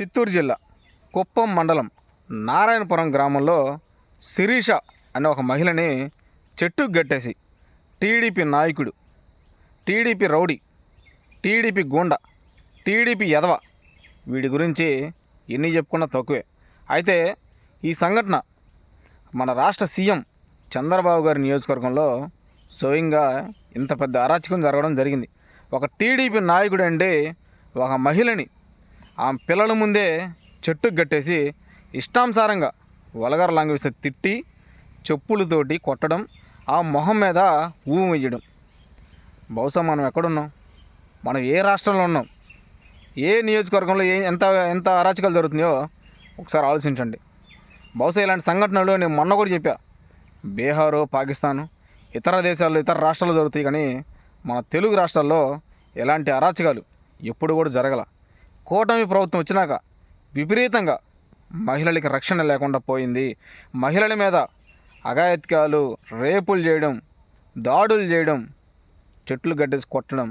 చిత్తూరు జిల్లా కుప్పం మండలం నారాయణపురం గ్రామంలో శిరీష అనే ఒక మహిళని చెట్టుకు గట్టేసి టీడీపీ నాయకుడు TDP rowdy TDP goonda TDP యదవ వీడి గురించి ఎన్ని చెప్పుకున్నా తక్కువే. అయితే ఈ సంఘటన మన రాష్ట్ర సీఎం చంద్రబాబు గారి నియోజకవర్గంలో స్వయంగా ఇంత పెద్ద అరాచకం జరగడం జరిగింది. ఒక టీడీపీ నాయకుడు అంటే ఒక మహిళని ఆమె పిల్లల ముందే చెట్టుకు కట్టేసి ఇష్టానుసారంగా వలగర లాంగ్వేజ్ తిట్టి చెప్పులతోటి కొట్టడం ఆ మొహం మీద ఊము వేయడం. బహుశా మనం ఎక్కడున్నాం? మనం ఏ రాష్ట్రంలో ఉన్నాం? ఏ నియోజకవర్గంలో ఏ ఎంత ఎంత అరాచకాలు జరుగుతున్నాయో ఒకసారి ఆలోచించండి. బహుశా ఇలాంటి సంఘటనలు నేను మొన్న కూడా చెప్పా. బీహారు పాకిస్తాను ఇతర దేశాల్లో ఇతర రాష్ట్రాల్లో జరుగుతాయి కానీ మన తెలుగు రాష్ట్రాల్లో ఎలాంటి అరాచకాలు ఎప్పుడు కూడా జరగల. కూటమి ప్రభుత్వం వచ్చినాక విపరీతంగా మహిళలకి రక్షణ లేకుండా పోయింది. మహిళల మీద అఘాయిత్యాలు రేపులు చేయడం దాడులు చేయడం చెట్లు గడ్డేసి కొట్టడం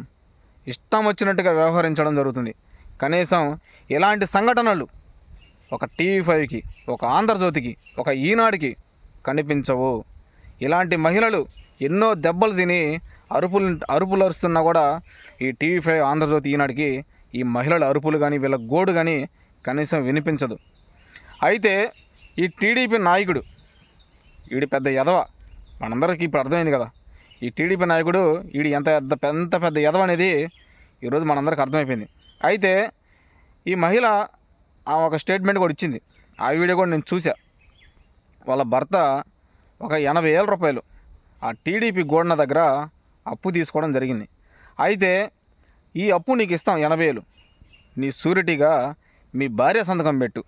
ఇష్టం వచ్చినట్టుగా వ్యవహరించడం జరుగుతుంది. కనీసం ఇలాంటి సంఘటనలు ఒక టీవీ ఫైవ్కి ఒక ఆంధ్రజ్యోతికి ఒక ఈనాడుకి కనిపించవు. ఇలాంటి మహిళలు ఎన్నో దెబ్బలు తిని అరుపులు అరుపులు అరుస్తున్నా కూడా ఈ టీవీ ఫైవ్ ఆంధ్రజ్యోతి ఈనాడికి ఈ మహిళల అరుపులు కానీ వీళ్ళ గోడు కానీ కనీసం వినిపించదు. అయితే ఈ టీడీపీ నాయకుడు వీడి పెద్ద ఎదవ మనందరికీ ఇప్పుడు అర్థమైంది కదా. ఈ టీడీపీ నాయకుడు వీడి ఎంత పెద్ద ఎంత పెద్ద ఎదవ అనేది ఈరోజు మనందరికి అర్థమైపోయింది. అయితే ఈ మహిళ ఆమె ఒక స్టేట్మెంట్ కూడా ఇచ్చింది. ఆ వీడియో కూడా నేను చూసా వాళ్ళ భర్త ఒక ఎనభై వేల రూపాయలు ఆ టీడీపీ గోడన దగ్గర అప్పు తీసుకోవడం జరిగింది. అయితే ఈ అప్పు నీకు ఇస్తాం ఎనభై వేలు నీ సూరిటీగా మీ భార్య సంతకం పెట్టు.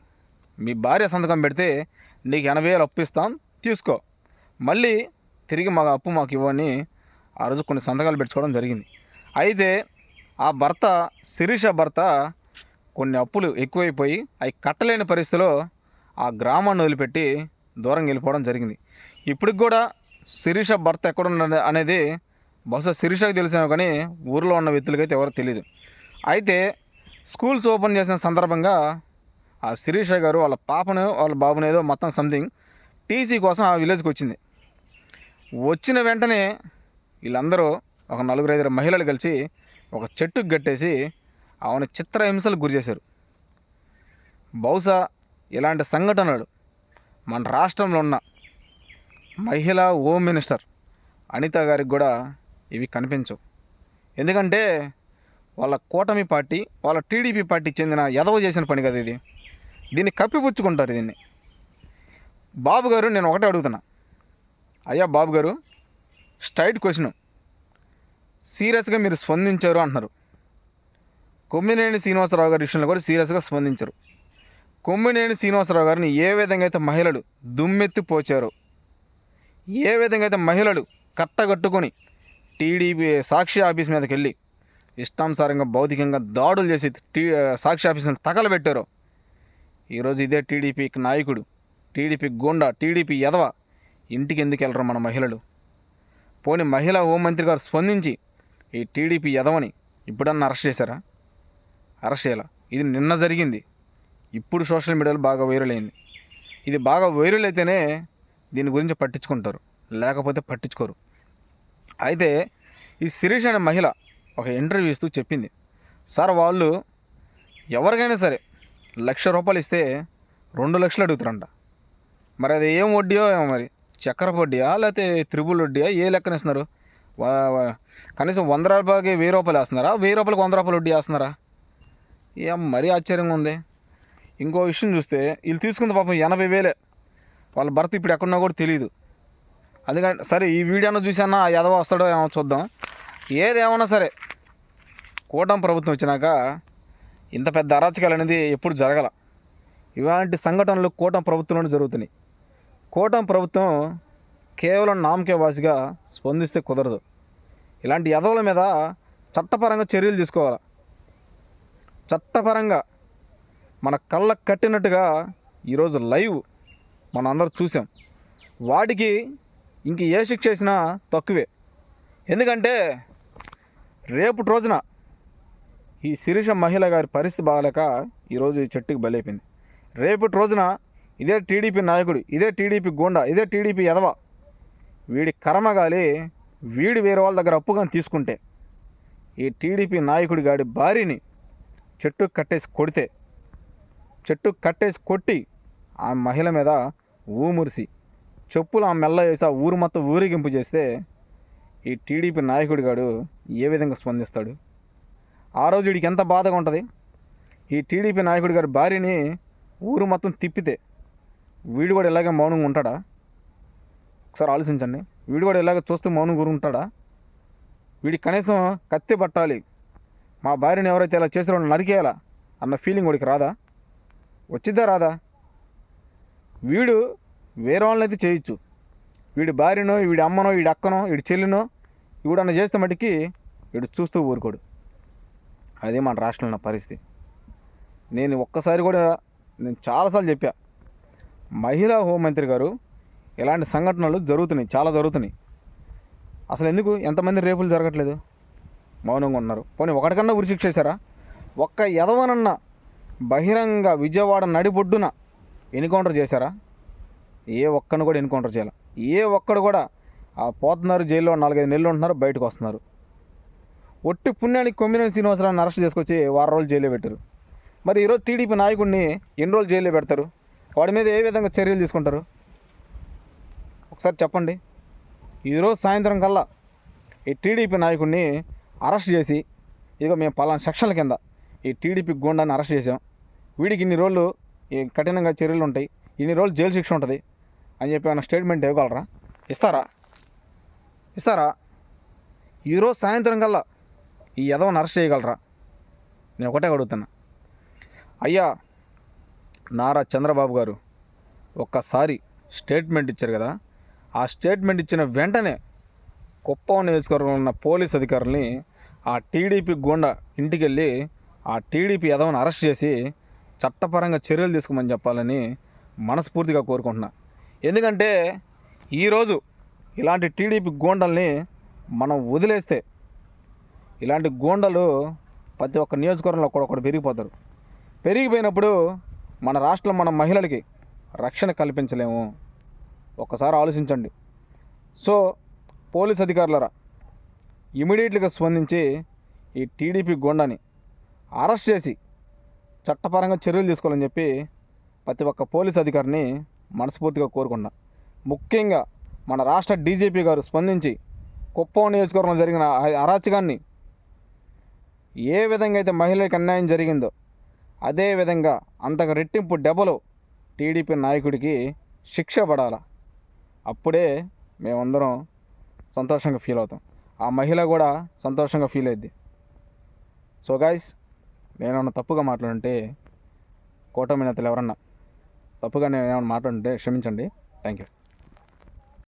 మీ భార్య సంతకం పెడితే నీకు ఎనభై వేలు అప్పు ఇస్తాం తీసుకో. మళ్ళీ తిరిగి మా అప్పు మాకు ఇవ్వని ఆ రోజు కొన్ని సంతకాలు పెట్టుకోవడం జరిగింది. అయితే ఆ భర్త శిరీష భర్త కొన్ని అప్పులు ఎక్కువైపోయి అవి కట్టలేని పరిస్థితిలో ఆ గ్రామాన్ని వదిలిపెట్టి దూరం వెళ్ళిపోవడం జరిగింది. ఇప్పటికి కూడా శిరీష భర్త ఎక్కడున్న అనేది బహుశా శిరీషకు తెలిసేమో కానీ ఊర్లో ఉన్న వ్యక్తులకైతే ఎవరో తెలియదు అయితే స్కూల్స్ ఓపెన్ చేసిన సందర్భంగా ఆ శిరీష గారు వాళ్ళ పాపను వాళ్ళ బాబునేదో మొత్తం సంథింగ్ టీసీ కోసం ఆ విలేజ్కి వచ్చింది. వచ్చిన వెంటనే వీళ్ళందరూ ఒక నలుగురు ఐదుగురు మహిళలు కలిసి ఒక చెట్టుకు కట్టేసి ఆమెను చిత్రహింసలకు గురి చేశారు. బహుశా ఇలాంటి సంఘటనలు మన రాష్ట్రంలో ఉన్న మహిళా హోమ్ మినిస్టర్ అనిత గారికి కూడా ఇవి కనిపించవు. ఎందుకంటే వాళ్ళ కూటమి పార్టీ వాళ్ళ టీడీపీ పార్టీకి చెందిన ఎదవ చేసిన పని కదా ఇది. దీన్ని కప్పిపుచ్చుకుంటారు దీన్ని. బాబు గారు నేను ఒకటే అడుగుతున్నా. అయ్యా బాబు గారు స్ట్రైట్ క్వశ్చన్. సీరియస్గా మీరు స్పందించారు అంటున్నారు. కొమ్మినేని శ్రీనివాసరావు గారి విషయంలో కూడా సీరియస్గా స్పందించారు. కొమ్మినేని శ్రీనివాసరావు గారిని ఏ విధంగా అయితే మహిళలు దుమ్మెత్తి పోచారో ఏ విధంగా అయితే మహిళలు కట్టగట్టుకొని టీడీపీ సాక్షి ఆఫీస్ మీదకి వెళ్ళి ఇష్టానుసారంగా భౌతికంగా దాడులు చేసి టీ సాక్షి ఆఫీస్ని తగలబెట్టారో. ఈరోజు ఇదే టీడీపీ నాయకుడు టీడీపీ గూండా టీడీపీ ఎదవ ఇంటికి ఎందుకు వెళ్ళరు మన మహిళలు? పోనీ మహిళా హోంమంత్రి గారు స్పందించి ఈ టీడీపీ ఎదవని ఇప్పుడన్నా అరెస్ట్ చేశారా? అరెస్ట్ చేయాల? ఇది నిన్న జరిగింది. ఇప్పుడు సోషల్ మీడియాలో బాగా వైరల్ అయింది. ఇది బాగా వైరల్ అయితేనే దీని గురించి పట్టించుకుంటారు. లేకపోతే పట్టించుకోరు. అయితే ఈ శిరీష్ అనే మహిళ ఒక ఇంటర్వ్యూ ఇస్తూ చెప్పింది. సార్ వాళ్ళు ఎవరికైనా సరే లక్ష రూపాయలు ఇస్తే రెండు లక్షలు అడుగుతారంట. మరి అది ఏం వడ్డీయో ఏమో మరి? చక్కెర వడ్డీయా లేకపోతే త్రిబుల్ వడ్డీయా? ఏ లెక్కన ఇస్తున్నారు? కనీసం వంద రూపాయలకి వెయ్యి రూపాయలు వేస్తున్నారా? వెయ్యి రూపాయలకి వంద రూపాయలు వడ్డీ వేస్తున్నారా? ఏం మరీ ఆశ్చర్యంగా ఉంది. ఇంకో విషయం చూస్తే వీళ్ళు తీసుకుంది పాపం ఎనభై వేలే. వాళ్ళ భర్త ఇప్పుడు ఎక్కడున్నా కూడా తెలియదు అందుకని సరే ఈ వీడియోను చూసానా ఆ ఎదవ వస్తాడో ఏమో చూద్దాం. ఏదేమన్నా సరే కూటమి ప్రభుత్వం వచ్చినాక ఇంత పెద్ద అరాచకాలు అనేది ఎప్పుడు జరగల. ఇలాంటి సంఘటనలు కూటమి ప్రభుత్వంలోనే జరుగుతున్నాయి. కూటమి ప్రభుత్వం కేవలం నామకే వాసిగా స్పందిస్తే కుదరదు. ఇలాంటి ఎదవల మీద చట్టపరంగా చర్యలు తీసుకోవాలి. చట్టపరంగా మన కళ్ళకు కట్టినట్టుగా ఈరోజు లైవ్ మనం అందరూ చూసాం. వాటికి ఇంక ఏ శిక్ష వేసినా తక్కువే. ఎందుకంటే రేపు రోజున ఈ శిరీష మహిళ గారి పరిస్థితి బాగలేక ఈరోజు ఈ చెట్టుకి బలైపోయింది రేపటి రోజున ఇదే టీడీపీ నాయకుడు ఇదే టీడీపీ గోండా ఇదే టీడీపీ ఎదవ వీడి కర్మగాలి వీడి వేరే వాళ్ళ దగ్గర అప్పుగా తీసుకుంటే ఈ టీడీపీ నాయకుడి గాడి భార్యని చెట్టు కట్టేసి కొడితే చెట్టు కట్టేసి కొట్టి ఆ మహిళ మీద ఊమురిసి చెప్పులు ఆ మెల్ల వేసి ఆ ఊరు మొత్తం ఊరేగింపు చేస్తే ఈ టీడీపీ నాయకుడి గాడు ఏ విధంగా స్పందిస్తాడు? ఆ రోజు వీడికి ఎంత బాధగా ఉంటుంది? ఈ టీడీపీ నాయకుడి గారి భార్యని ఊరు మొత్తం తిప్పితే వీడు కూడా ఇలాగే మౌనంగా ఉంటాడా? ఒకసారి ఆలోచించండి. వీడు కూడా ఇలాగ చూస్తూ మౌనంగా ఊరు ఉంటాడా? వీడికి కనీసం కత్తి పట్టాలి. మా భార్యని ఎవరైతే ఇలా చేసారో వాళ్ళని నరికేయాలా? అన్న ఫీలింగ్ వాడికి రాదా? వచ్చిద్దా రాదా? వీడు వేరే వాళ్ళని అయితే చేయొచ్చు. వీడి భార్యనో వీడి అమ్మనో వీడి అక్కనో వీడి చెల్లినో ఇవిడన్నా చేస్తే మటుకి వీడు చూస్తూ ఊరుకోడు. అదే మన రాష్ట్రంలో ఉన్న పరిస్థితి. నేను ఒక్కసారి కూడా నేను చాలాసార్లు చెప్పా మహిళా హోంమంత్రి గారు ఇలాంటి సంఘటనలు జరుగుతున్నాయి చాలా జరుగుతున్నాయి. అసలు ఎందుకు ఎంతమంది రేపులు జరగట్లేదు? మౌనంగా ఉన్నారు. పోనీ ఒకటికన్నా ఉరిశిక్ష చేశారా? ఒక్క ఎదవనన్న బహిరంగ విజయవాడ నడిబొడ్డున ఎన్కౌంటర్ చేశారా? ఏ ఒక్కను కూడా ఎన్కౌంటర్ చేయాలి. ఏ ఒక్కడు కూడా ఆ పోతున్నారు జైల్లో నాలుగైదు నెలలు ఉంటున్నారు బయటకు వస్తున్నారు. ఒట్టి పుణ్యానికి కొమ్మినేని శ్రీనివాసరావుని అరెస్ట్ చేసుకొచ్చి వారం రోజులు జైల్లో పెట్టారు. మరి ఈరోజు టీడీపీ నాయకుడిని ఎన్ని రోజులు జైల్లో పెడతారు? వాడి మీద ఏ విధంగా చర్యలు తీసుకుంటారు? ఒకసారి చెప్పండి. ఈరోజు సాయంత్రం కల్లా ఈ టీడీపీ నాయకుడిని అరెస్ట్ చేసి ఇదిగో మేము పలానా సెక్షన్ల కింద ఈ టీడీపీ గూండాన్ని అరెస్ట్ చేసాం వీడికి ఇన్ని రోజులు ఈ కఠినంగా చర్యలు ఉంటాయి. ఇన్ని రోజులు జైలు శిక్ష ఉంటుంది. అని చెప్పి ఏమైనా స్టేట్మెంట్ ఇవ్వగలరా? ఇస్తారా? ఇస్తారా? ఈరోజు సాయంత్రం కల్లా ఈ యదవని అరెస్ట్ చేయగలరా? నేను ఒకటే అడుగుతున్నా. అయ్యా నారా చంద్రబాబు గారు ఒక్కసారి స్టేట్మెంట్ ఇచ్చారు కదా. ఆ స్టేట్మెంట్ ఇచ్చిన వెంటనే కుప్పం నియోజకవర్గంలో ఉన్న పోలీస్ అధికారుల్ని ఆ టీడీపీ గుండా ఇంటికి వెళ్ళి ఆ టీడీపీ యదవని అరెస్ట్ చేసి చట్టపరంగా చర్యలు తీసుకోమని చెప్పాలని మనస్ఫూర్తిగా కోరుకుంటున్నా. ఎందుకంటే ఈరోజు ఇలాంటి టీడీపీ గోండల్ని మనం వదిలేస్తే ఇలాంటి గోండలు ప్రతి ఒక్క నియోజకవర్గంలో ఒకటి పెరిగిపోతారు. పెరిగిపోయినప్పుడు మన రాష్ట్రం మన మహిళలకి రక్షణ కల్పించలేము. ఒక్కసారి ఆలోచించండి. సో పోలీస్ అధికారులరా ఇమీడియట్గా స్పందించి ఈ టీడీపీ గోండాని అరెస్ట్ చేసి చట్టపరంగా చర్యలు తీసుకోవాలని చెప్పి ప్రతి ఒక్క పోలీస్ అధికారిని మనస్ఫూర్తిగా కోరుకున్నా ముఖ్యంగా మన రాష్ట్ర డీజీపీ గారు స్పందించి కుప్పం నియోజకవర్గంలో జరిగిన అరాచకాన్ని ఏ విధంగా అయితే మహిళలకు అన్యాయం జరిగిందో అదే విధంగా అంతకు రెట్టింపు డెబలు టీడీపీ నాయకుడికి శిక్ష పడాల? అప్పుడే మేమందరం సంతోషంగా ఫీల్ అవుతాం. ఆ మహిళ కూడా సంతోషంగా ఫీల్ అయింది సో గాయస్ నేనేమన్నా తప్పుగా మాట్లాడుంటే కూటమి నేతలు ఎవరన్నా తప్పుగా నేను ఏమైనా మాట్లాడుంటే క్షమించండి. Thank you